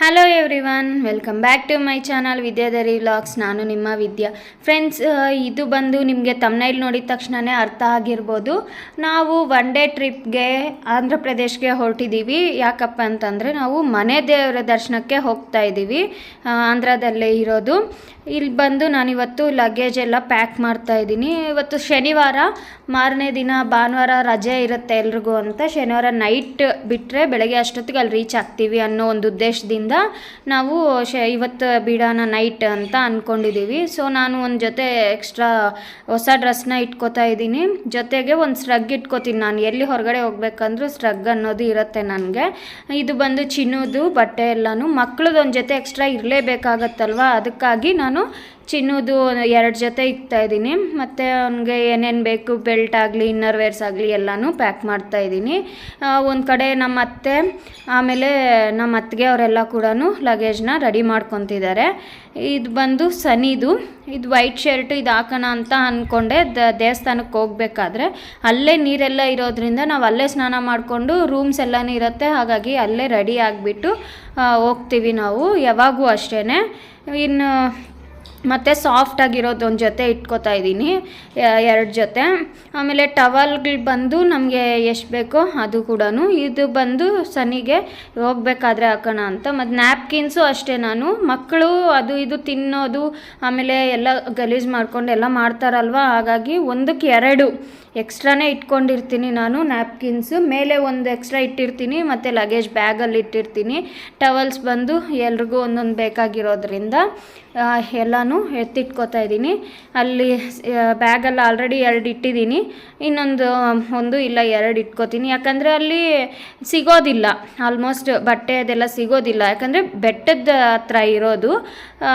Hello everyone welcome back to my channel Vidyadhari vlogs ನಾನು ನಿಮ್ಮ ವಿದ್ಯಾ. Friends ಇದು ಬಂದು ನಿಮಗೆ ತಮ್ನೈಲ್ ನೋಡಿದ ತಕ್ಷಣವೇ ಅರ್ಥ ಆಗಿರ್ಬೋದು. ನಾವು ಒನ್ ಡೇ ಟ್ರಿಪ್ಗೆ ಆಂಧ್ರ ಪ್ರದೇಶ್ಗೆ ಹೊರಟಿದ್ದೀವಿ ಯಾಕಪ್ಪ ಅಂತಂದರೆ ನಾವು ಮನೆ ದೇವರ ದರ್ಶನಕ್ಕೆ ಹೋಗ್ತಾ ಇದ್ದೀವಿ ಆಂಧ್ರದಲ್ಲೇ ಇರೋದು. ಇಲ್ಲಿ ಬಂದು ನಾನಿವತ್ತು ಲಗೇಜ್ ಎಲ್ಲ ಪ್ಯಾಕ್ ಮಾಡ್ತಾ ಇದ್ದೀನಿ. ಇವತ್ತು ಶನಿವಾರ, ಮಾರನೇ ದಿನ ಭಾನುವಾರ ರಜೆ ಇರುತ್ತೆ ಎಲ್ರಿಗೂ ಅಂತ ಶನಿವಾರ ನೈಟ್ ಬಿಟ್ಟರೆ ಬೆಳಗ್ಗೆ ಅಷ್ಟೊತ್ತಿಗೆ ಅಲ್ಲಿ ರೀಚ್ ಆಗ್ತೀವಿ ಅನ್ನೋ ಒಂದು ಉದ್ದೇಶದಿಂದ ನಾವು ಶ ಇವತ್ತು ಬಿಡೋಣ ನೈಟ್ ಅಂತ ಅಂದ್ಕೊಂಡಿದ್ದೀವಿ ಸೊ ನಾನು ಒಂದು ಜೊತೆ ಎಕ್ಸ್ಟ್ರಾ ಹೊಸ ಡ್ರೆಸ್ನ ಇಟ್ಕೋತಾ ಇದ್ದೀನಿ. ಜೊತೆಗೆ ಒಂದು ಸ್ಟ್ರಗ್ ಇಟ್ಕೋತೀನಿ ನಾನು. ಎಲ್ಲಿ ಹೊರಗಡೆ ಹೋಗ್ಬೇಕಂದ್ರೂ ಸ್ಟ್ರಗ್ ಅನ್ನೋದು ಇರುತ್ತೆ ನನಗೆ. ಇದು ಬಂದು ಚಿನ್ನೋದು, ಬಟ್ಟೆ ಎಲ್ಲನೂ. ಮಕ್ಳದ್ದು ಒಂದು ಜೊತೆ ಎಕ್ಸ್ಟ್ರಾ ಇರಲೇಬೇಕಾಗತ್ತಲ್ವ? ಅದಕ್ಕಾಗಿ ನಾನು ಚಿನ್ನೋದು ಎರಡು ಜೊತೆ ಇಕ್ತಾ ಇದ್ದೀನಿ. ಮತ್ತು ಅವನಿಗೆ ಏನೇನು ಬೇಕು, ಬೆಲ್ಟ್ ಆಗಲಿ ಇನ್ನರ್ ವೇರ್ಸ್ ಆಗಲಿ ಎಲ್ಲನೂ ಪ್ಯಾಕ್ ಮಾಡ್ತಾ ಇದ್ದೀನಿ. ಒಂದು ಕಡೆ ನಮ್ಮ ಅತ್ತೆ, ಆಮೇಲೆ ನಮ್ಮ ಅತ್ತಿಗೆ ಅವರೆಲ್ಲ ಕೂಡ ಲಗೇಜ್ನ ರೆಡಿ ಮಾಡ್ಕೊತಿದ್ದಾರೆ. ಇದು ಬಂದು ಸನಿದು. ಇದು ವೈಟ್ ಶರ್ಟ್ ಇದು ಹಾಕೋಣ ಅಂತ ಅಂದ್ಕೊಂಡೆ ದೇವಸ್ಥಾನಕ್ಕೆ ಹೋಗ್ಬೇಕಾದ್ರೆ ಅಲ್ಲೇ ನೀರೆಲ್ಲ ಇರೋದ್ರಿಂದ ನಾವು ಅಲ್ಲೇ ಸ್ನಾನ ಮಾಡಿಕೊಂಡು ರೂಮ್ಸ್ ಎಲ್ಲನೂ ಇರುತ್ತೆ. ಹಾಗಾಗಿ ಅಲ್ಲೇ ರೆಡಿ ಆಗಿಬಿಟ್ಟು ಹೋಗ್ತೀವಿ ನಾವು. ಯಾವಾಗೂ ಅಷ್ಟೇ ಇನ್ನು ಮತ್ತು ಸಾಫ್ಟ್ ಆಗಿರೋದು ಒಂದು ಜೊತೆ ಇಟ್ಕೋತಾ ಇದ್ದೀನಿ ಎರಡು ಜೊತೆ. ಆಮೇಲೆ ಟವಲ್ಗಳು ಬಂದು ನಮಗೆ ಎಷ್ಟು ಬೇಕೋ ಅದು ಕೂಡ ಇದು ಬಂದು ಸನಿಗೆ, ಹೋಗಬೇಕಾದ್ರೆ ಹಾಕೋಣ ಅಂತ. ಮತ್ತು ನ್ಯಾಪ್ಕಿನ್ಸು ಅಷ್ಟೇ ನಾನು. ಮಕ್ಕಳು ಅದು ಇದು ತಿನ್ನೋದು, ಆಮೇಲೆ ಎಲ್ಲ ಗಲೀಜು ಮಾಡ್ಕೊಂಡು ಎಲ್ಲ ಮಾಡ್ತಾರಲ್ವ? ಹಾಗಾಗಿ ಒಂದಕ್ಕೆ ಎರಡು. ಎಕ್ಸ್ಟ್ರಾನೇ ಇಟ್ಕೊಂಡಿರ್ತೀನಿ ನಾನು ನ್ಯಾಪ್ಕಿನ್ಸು ಮೇಲೆ ಒಂದು ಎಕ್ಸ್ಟ್ರಾ ಇಟ್ಟಿರ್ತೀನಿ, ಮತ್ತು ಲಗೇಜ್ ಬ್ಯಾಗಲ್ಲಿ ಇಟ್ಟಿರ್ತೀನಿ. ಟವಲ್ಸ್ ಬಂದು ಎಲ್ರಿಗೂ ಒಂದೊಂದು ಬೇಕಾಗಿರೋದ್ರಿಂದ ಎಲ್ಲನೂ ಎತ್ತಿಟ್ಕೋತಾ ಇದ್ದೀನಿ. ಅಲ್ಲಿ ಬ್ಯಾಗಲ್ಲಿ ಆಲ್ರೆಡಿ ಎರಡು ಇಟ್ಟಿದ್ದೀನಿ. ಇನ್ನೊಂದು, ಒಂದು ಇಲ್ಲ, ಎರಡು ಇಟ್ಕೋತೀನಿ. ಯಾಕಂದರೆ ಅಲ್ಲಿ ಸಿಗೋದಿಲ್ಲ. ಆಲ್ಮೋಸ್ಟ್ ಬಟ್ಟೆ ಅದೆಲ್ಲ ಸಿಗೋದಿಲ್ಲ. ಯಾಕಂದರೆ ಬೆಟ್ಟದ ಹತ್ರ ಇರೋದು.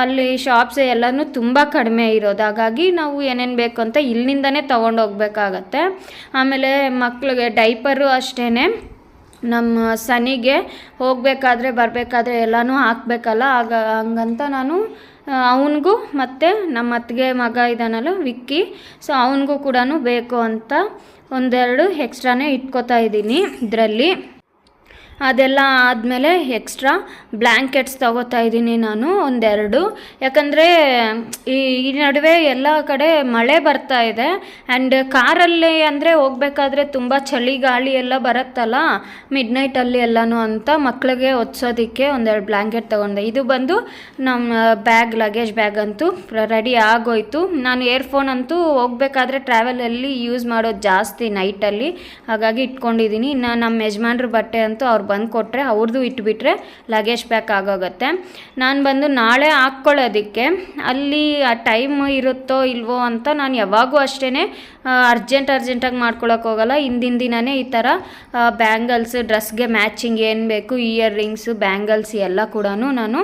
ಅಲ್ಲಿ ಶಾಪ್ಸ್ ಎಲ್ಲನೂ ತುಂಬ ಕಡಿಮೆ ಇರೋದು. ಹಾಗಾಗಿ ನಾವು ಏನೇನು ಬೇಕು ಅಂತ ಇಲ್ಲಿಂದನೇ ತೊಗೊಂಡು ಹೋಗ್ಬೇಕಾಗತ್ತೆ ಆಮೇಲೆ ಮಕ್ಳಿಗೆ ಡೈಪರು ಅಷ್ಟೇ ನಮ್ಮ ಸನಿಗೆ ಹೋಗಬೇಕಾದ್ರೆ ಬರಬೇಕಾದ್ರೆ ಎಲ್ಲನೂ ಹಾಕ್ಬೇಕಲ್ಲ, ಆಗ ಹಂಗಂತ ನಾನು ಅವನಿಗೂ ಮತ್ತು ನಮ್ಮ ಅತ್ತಿಗೆ ಮಗ ಇದ್ದಾನಲ್ಲ ವಿಕ್ಕಿ, ಸೊ ಅವನಿಗೂ ಕೂಡ ಬೇಕು ಅಂತ ಒಂದೆರಡು ಎಕ್ಸ್ಟ್ರಾನೇ ಇಟ್ಕೋತಾ ಇದ್ದೀನಿ ಇದರಲ್ಲಿ. ಅದೆಲ್ಲ ಆದಮೇಲೆ ಎಕ್ಸ್ಟ್ರಾ ಬ್ಲ್ಯಾಂಕೆಟ್ಸ್ ತಗೋತಾ ಇದ್ದೀನಿ ನಾನು, ಒಂದೆರಡು. ಯಾಕಂದರೆ, ಈ ಈ ನಡುವೆ ಎಲ್ಲ ಕಡೆ ಮಳೆ ಬರ್ತಾ ಇದೆ. ಆ್ಯಂಡ್ ಕಾರಲ್ಲಿ ಅಂದರೆ ಹೋಗ್ಬೇಕಾದ್ರೆ ತುಂಬ ಚಳಿ ಗಾಳಿ ಎಲ್ಲ ಬರುತ್ತಲ್ಲ ಮಿಡ್ ನೈಟಲ್ಲಿ ಎಲ್ಲನೂ ಅಂತ ಮಕ್ಕಳಿಗೆ ಒದಿಸೋದಕ್ಕೆ ಒಂದೆರಡು ಬ್ಲ್ಯಾಂಕೆಟ್ ತೊಗೊಂಡೆ. ಇದು ಬಂದು ನಮ್ಮ ಬ್ಯಾಗ್ ಲಗೇಜ್ ಬ್ಯಾಗ್ ಅಂತೂ ರೆಡಿ ಆಗೋಯ್ತು. ನಾನು ಏರ್ಫೋನ್ ಅಂತೂ ಹೋಗ್ಬೇಕಾದ್ರೆ ಟ್ರಾವೆಲಲ್ಲಿ ಯೂಸ್ ಮಾಡೋದು ಜಾಸ್ತಿ ನೈಟಲ್ಲಿ ಹಾಗಾಗಿ ಇಟ್ಕೊಂಡಿದ್ದೀನಿ. ಇನ್ನು ನಮ್ಮ ಯಜಮಾನ್ರ ಬಟ್ಟೆ ಅಂತೂ ಅವ್ರು ಬಂದು ಕೊಟ್ಟರೆ ಅವ್ರದ್ದು ಇಟ್ಬಿಟ್ರೆ ಲಗೇಜ್ ಪ್ಯಾಕ್ ಆಗೋಗುತ್ತೆ. ನಾನು ಬಂದು ನಾಳೆ ಹಾಕ್ಕೊಳ್ಳೋದಕ್ಕೆ, ಅಲ್ಲಿ ಆ ಟೈಮ್ ಇರುತ್ತೋ ಇಲ್ವೋ ಅಂತ ನಾನು ಯಾವಾಗೂ ಅಷ್ಟೇ ಅರ್ಜೆಂಟ್ ಅರ್ಜೆಂಟಾಗಿ ಮಾಡ್ಕೊಳಕ್ಕೆ ಹೋಗಲ್ಲ. ಹಿಂದಿನ ದಿನವೇ ಈ ಥರ ಬ್ಯಾಂಗಲ್ಸ್ ಡ್ರೆಸ್ಗೆ ಮ್ಯಾಚಿಂಗ್ ಏನು ಬೇಕು ಇಯರ್ ರಿಂಗ್ಸು ಬ್ಯಾಂಗಲ್ಸ್ ಎಲ್ಲ ಕೂಡ ನಾನು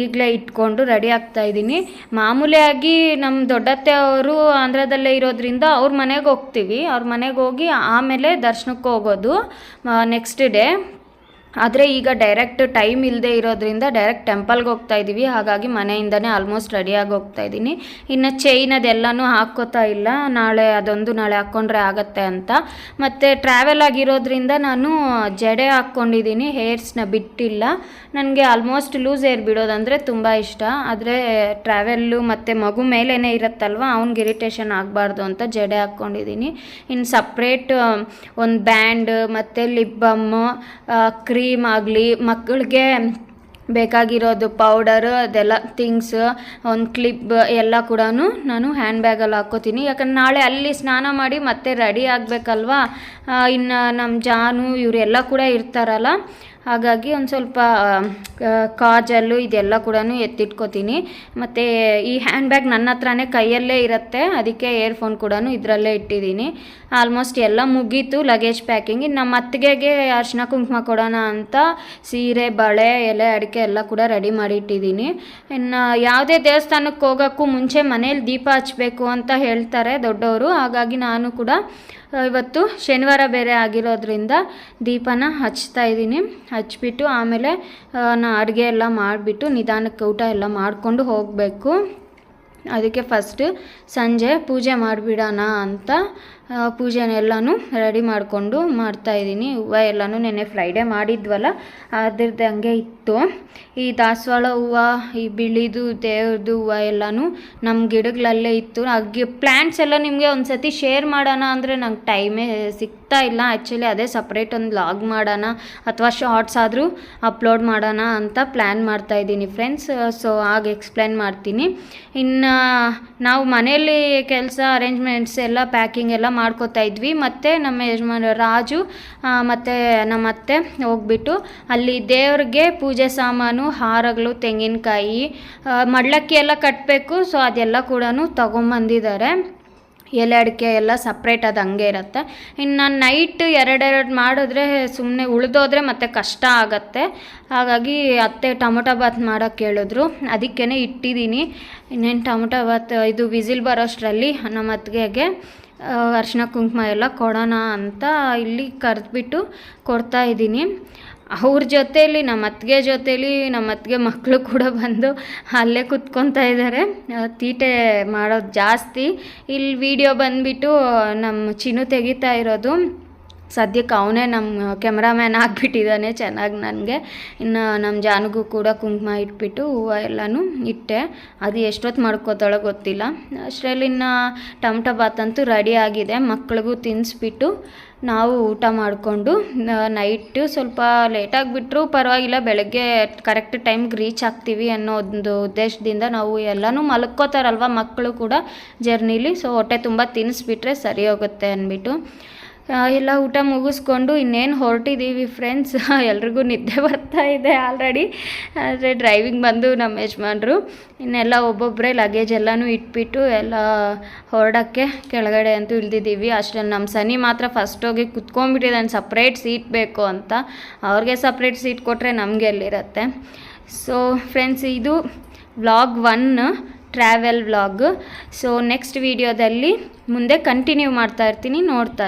ಈಗಲೇ ಇಟ್ಕೊಂಡು ರೆಡಿ ಆಗ್ತಾ ಇದ್ದೀನಿ. ಮಾಮೂಲಿಯಾಗಿ ನಮ್ಮ ದೊಡ್ಡತ್ತೆ ಅವರು ಆಂಧ್ರದಲ್ಲೇ ಇರೋದ್ರಿಂದ ಅವ್ರ ಮನೆಗೆ ಹೋಗ್ತೀವಿ. ಅವ್ರ ಮನೆಗೆ ಹೋಗಿ ಆಮೇಲೆ ದರ್ಶನಕ್ಕೆ ಹೋಗೋದು ನೆಕ್ಸ್ಟ್ ಡೇ ಆದರೆ ಈಗ ಡೈರೆಕ್ಟ್ ಟೈಮ್ ಇಲ್ಲದೆ ಇರೋದ್ರಿಂದ ಡೈರೆಕ್ಟ್ ಟೆಂಪಲ್ಗೆ ಹೋಗ್ತಾ ಇದ್ದೀವಿ ಹಾಗಾಗಿ ಮನೆಯಿಂದನೇ ಆಲ್ಮೋಸ್ಟ್ ರೆಡಿಯಾಗಿ ಹೋಗ್ತಾ ಇದ್ದೀನಿ ಇನ್ನು ಚೈನ್ ಅದೆಲ್ಲನೂ ಹಾಕೋತಾ ಇಲ್ಲ. ನಾಳೆ ಅದೊಂದು ನಾಳೆ ಹಾಕ್ಕೊಂಡ್ರೆ ಆಗತ್ತೆ ಅಂತ. ಮತ್ತು ಟ್ರಾವೆಲ್ ಆಗಿರೋದ್ರಿಂದ ನಾನು ಜಡೆ ಹಾಕ್ಕೊಂಡಿದ್ದೀನಿ ಹೇರ್ಸ್ನ ಬಿಟ್ಟಿಲ್ಲ. ನನಗೆ ಆಲ್ಮೋಸ್ಟ್ ಲೂಸ್ ಏರ್ ಬಿಡೋದಂದರೆ ತುಂಬ ಇಷ್ಟ. ಆದರೆ ಟ್ರಾವೆಲ್ಲು ಮತ್ತು ಮಗು ಮೇಲೇ ಇರುತ್ತಲ್ವ? ಅವ್ನಿಗೆ ಇರಿಟೇಷನ್ ಆಗಬಾರ್ದು ಅಂತ ಜಡೆ ಹಾಕ್ಕೊಂಡಿದ್ದೀನಿ ಇನ್ನು ಸಪ್ರೇಟ್ ಒಂದು ಬ್ಯಾಂಡ್ ಮತ್ತು ಲಿಪ್ ಬಮ್ಮು ಆಗಲಿ ಮಕ್ಕಳಿಗೆ ಬೇಕಾಗಿರೋದು ಪೌಡರ್ ಅದೆಲ್ಲ ಥಿಂಗ್ಸ್ ಒಂದು ಕ್ಲಿಪ್ ಎಲ್ಲ ಕೂಡ ನಾನು ಹ್ಯಾಂಡ್ ಬ್ಯಾಗಲ್ಲಿ ಹಾಕ್ಕೋತೀನಿ. ಯಾಕಂದ್ರೆ ನಾಳೆ ಅಲ್ಲಿ ಸ್ನಾನ ಮಾಡಿ ಮತ್ತೆ ರೆಡಿ ಆಗಬೇಕಲ್ವಾ? ಇನ್ನು ನಮ್ಮ ಜಾನು ಇವರೆಲ್ಲ ಕೂಡ ಇರ್ತಾರಲ್ಲ ಹಾಗಾಗಿ ಒಂದು ಸ್ವಲ್ಪ ಕಾಜಲ್ಲು ಇದೆಲ್ಲ ಕೂಡ ಎತ್ತಿಟ್ಕೋತೀನಿ. ಮತ್ತು ಈ ಹ್ಯಾಂಡ್ ಬ್ಯಾಗ್ ನನ್ನ ಹತ್ರನೇ ಕೈಯಲ್ಲೇ ಇರುತ್ತೆ, ಅದಕ್ಕೆ ಏರ್ಫೋನ್ ಕೂಡ ಇದರಲ್ಲೇ ಇಟ್ಟಿದ್ದೀನಿ. ಆಲ್ಮೋಸ್ಟ್ ಎಲ್ಲ ಮುಗೀತು ಲಗೇಜ್ ಪ್ಯಾಕಿಂಗ್. ಇನ್ನು ನಮ್ಮ ಅತ್ತಿಗೆಗೆ ಅರ್ಶಿನ ಕುಂಕುಮ ಕೊಡೋಣ ಅಂತ ಸೀರೆ, ಬಳೆ, ಎಲೆ, ಅಡಿಕೆ ಎಲ್ಲ ಕೂಡ ರೆಡಿ ಮಾಡಿ ಇಟ್ಟಿದ್ದೀನಿ ಇನ್ನು ಯಾವುದೇ ದೇವಸ್ಥಾನಕ್ಕೆ ಹೋಗೋಕ್ಕೂ ಮುಂಚೆ ಮನೇಲಿ ದೀಪ ಹಚ್ಚಬೇಕು ಅಂತ ಹೇಳ್ತಾರೆ ದೊಡ್ಡವರು. ಹಾಗಾಗಿ ನಾನು ಕೂಡ ಇವತ್ತು ಶನಿವಾರ ಬೇರೆ ಆಗಿರೋದ್ರಿಂದ ದೀಪನ ಹಚ್ತಾ ಇದ್ದೀನಿ. ಹಚ್ಬಿಟ್ಟು ಆಮೇಲೆ ನಾ ಅಡುಗೆ ಎಲ್ಲ ಮಾಡಿಬಿಟ್ಟು ನಿಧಾನಕ್ಕೆ ಊಟ ಎಲ್ಲ ಮಾಡಿಕೊಂಡು ಹೋಗಬೇಕು. ಅದಕ್ಕೆ ಫಸ್ಟ್ ಸಂಜೆ ಪೂಜೆ ಮಾಡಿಬಿಡೋಣ ಅಂತ ಪೂಜೆನೆಲ್ಲನೂ ರೆಡಿ ಮಾಡಿಕೊಂಡು ಮಾಡ್ತಾಯಿದ್ದೀನಿ ಹೂವು ಎಲ್ಲನೂ ನೆನ್ನೆ ಫ್ರೈಡೇ ಮಾಡಿದ್ವಲ್ಲ, ಅದ್ರದ್ದು ಹಂಗೆ ಇತ್ತು. ಈ ದಾಸವಾಳ ಹೂವು, ಈ ಬಿಳಿದು ದೇವ್ರದ್ದು ಹೂವು ಎಲ್ಲನೂ ನಮ್ಮ ಗಿಡಗಳಲ್ಲೇ ಇತ್ತು. ಹಾಗೆ ಪ್ಲ್ಯಾಂಟ್ಸ್ ಎಲ್ಲ ನಿಮಗೆ ಒಂದು ಸತಿ ಶೇರ್ ಮಾಡೋಣ ಅಂದರೆ ನಂಗೆ ಟೈಮೇ ಸಿಗ್ತಾ ಇಲ್ಲ. ಆ್ಯಕ್ಚುಲಿ ಅದೇ ಸಪ್ರೇಟ್ ಒಂದು ಲಾಗ್ ಮಾಡೋಣ ಅಥವಾ ಶಾರ್ಟ್ಸ್ ಆದರೂ ಅಪ್ಲೋಡ್ ಮಾಡೋಣ ಅಂತ ಪ್ಲ್ಯಾನ್ ಮಾಡ್ತಾ ಇದ್ದೀನಿ ಫ್ರೆಂಡ್ಸ್ ಸೊ ಆಗ ಎಕ್ಸ್ಪ್ಲೇನ್ ಮಾಡ್ತೀನಿ. ಇನ್ನು, ನಾವು ಮನೆಯಲ್ಲಿ ಕೆಲಸ ಅರೇಂಜ್ಮೆಂಟ್ಸ್ ಎಲ್ಲ ಪ್ಯಾಕಿಂಗ್ ಎಲ್ಲ ಮಾಡ್ಕೋತಾ ಇದ್ವಿ. ಮತ್ತು ನಮ್ಮ ಯಜಮಾನ ರಾಜು ಮತ್ತು ನಮ್ಮ ಅತ್ತೆ ಹೋಗ್ಬಿಟ್ಟು ಅಲ್ಲಿ ದೇವ್ರಿಗೆ ಪೂಜೆ ಸಾಮಾನು, ಹಾರಗಳು, ತೆಂಗಿನಕಾಯಿ ಮಡ್ಲಕ್ಕಿ ಎಲ್ಲ ಕಟ್ಟಬೇಕು ಸೊ ಅದೆಲ್ಲ ಕೂಡ ತೊಗೊಂಬಂದಿದ್ದಾರೆ. ಎಲೆ ಅಡಿಕೆ ಎಲ್ಲ ಸಪ್ರೇಟ್ ಅದು ಹಂಗೆ ಇರುತ್ತೆ. ಇನ್ನು ನಾನು ನೈಟ್ ಎರಡೆರಡು ಮಾಡಿದ್ರೆ ಸುಮ್ಮನೆ ಉಳಿದೋದ್ರೆ ಮತ್ತೆ ಕಷ್ಟ ಆಗತ್ತೆ. ಹಾಗಾಗಿ ಅತ್ತೆ ಟೊಮೊಟೊ ಬಾತ್ ಮಾಡೋಕ್ಕೆ ಹೇಳಿದ್ರು. ಅದಕ್ಕೇ ಇಟ್ಟಿದ್ದೀನಿ. ಇನ್ನೇನು ಟೊಮೊಟೊ ಬಾತ್, ಇದು ವಿಸಿಲ್ ಬರೋಷ್ಟರಲ್ಲಿ ನಮ್ಮ ಅತ್ತಿಗೆಗೆ ಅರಿಶಿನ ಕುಂಕುಮ ಎಲ್ಲ ಕೊಡೋಣ ಅಂತ ಇಲ್ಲಿ ಕರೆದ್ಬಿಟ್ಟು ಕೊಡ್ತಾ ಇದ್ದೀನಿ. ಅವ್ರ ಜೊತೇಲಿ, ನಮ್ಮ ಅತ್ತಿಗೆ ಜೊತೇಲಿ, ನಮ್ಮ ಅತ್ತಿಗೆ ಮಕ್ಕಳು ಕೂಡ ಬಂದು ಅಲ್ಲೇ ಕುತ್ಕೊತಾ ಇದ್ದಾರೆ. ತೀಟೆ ಮಾಡೋದು ಜಾಸ್ತಿ. ಇಲ್ಲಿ ವಿಡಿಯೋ ಬಂದುಬಿಟ್ಟು ನಮ್ಮ ಚಿನ್ನು ತೆಗಿತಾ ಇರೋದು. ಸದ್ಯಕ್ಕೆ ಅವನೇ ನಮ್ಮ ಕ್ಯಾಮ್ರಾಮ್ಯಾನ್ ಆಗಿಬಿಟ್ಟಿದ್ದಾನೆ, ಚೆನ್ನಾಗಿ ನನಗೆ. ಇನ್ನು ನಮ್ಮ ಜಾನಿಗೂ ಕೂಡ ಕುಂಕುಮ ಇಟ್ಬಿಟ್ಟು ಹೂವು ಎಲ್ಲನೂ ಇಟ್ಟೆ. ಅದು ಎಷ್ಟೊತ್ತು ಮಾಡ್ಕೋತಾಳೋ ಗೊತ್ತಿಲ್ಲ. ಅಷ್ಟರಲ್ಲಿ ಇನ್ನು ಟೊಮಟೊ ಬಾತ್ ಅಂತೂ ರೆಡಿ ಆಗಿದೆ. ಮಕ್ಳಿಗೂ ತಿನ್ನಿಸ್ಬಿಟ್ಟು ನಾವು ಊಟ ಮಾಡಿಕೊಂಡು ನೈಟು ಸ್ವಲ್ಪ ಲೇಟಾಗಿ ಬಿಟ್ಟರು ಪರವಾಗಿಲ್ಲ, ಬೆಳಗ್ಗೆ ಕರೆಕ್ಟ್ ಟೈಮ್ಗೆ ರೀಚ್ ಆಗ್ತೀವಿ ಅನ್ನೋ ಒಂದು ಉದ್ದೇಶದಿಂದ ನಾವು ಎಲ್ಲನೂ ಮಲ್ಕೋತಾರಲ್ವ ಮಕ್ಕಳು ಕೂಡ ಜರ್ನಿಲಿ ಸೊ ಹೊಟ್ಟೆ ತುಂಬ ತಿನ್ನಿಸ್ಬಿಟ್ರೆ ಸರಿ ಹೋಗುತ್ತೆ ಅಂದ್ಬಿಟ್ಟು. ಎಲ್ಲ ಊಟ ಮುಗಿಸ್ಕೊಂಡು ಇನ್ನೇನು ಹೊರಟಿದ್ದೀವಿ ಫ್ರೆಂಡ್ಸ್ ಎಲ್ರಿಗೂ ನಿದ್ದೆ ಬರ್ತಾ ಇದೆ ಆಲ್ರೆಡಿ ಆದರೆ ಡ್ರೈವಿಂಗ್ ಬಂದು ನಮ್ಮ ಯಜಮಾನ್ರು, ಇನ್ನೆಲ್ಲ ಒಬ್ಬೊಬ್ಬರೇ ಲಗೇಜ್ ಎಲ್ಲನೂ ಇಟ್ಬಿಟ್ಟು ಎಲ್ಲ ಹೊರಡೋಕ್ಕೆ ಕೆಳಗಡೆ ಅಂತೂ ಇಳ್ದಿದ್ದೀವಿ. ಅಷ್ಟೇ ನಮ್ಮ ಸನಿ ಮಾತ್ರ ಫಸ್ಟ್ ಹೋಗಿ ಕುತ್ಕೊಂಡ್ಬಿಟ್ಟಿದ್ದಾನೆ ಸಪ್ರೇಟ್ ಸೀಟ್ ಬೇಕು ಅಂತ. ಅವ್ರಿಗೆ ಸಪ್ರೇಟ್ ಸೀಟ್ ಕೊಟ್ಟರೆ ನಮಗೆ ಎಲ್ಲಿರುತ್ತೆ? ಸೊ ಫ್ರೆಂಡ್ಸ್ ಇದು vlog one travel vlog so next ವೀಡಿಯೋದಲ್ಲಿ ಮುಂದೆ ಕಂಟಿನ್ಯೂ ಮಾಡ್ತಾ ಇರ್ತೀನಿ, ನೋಡ್ತಾ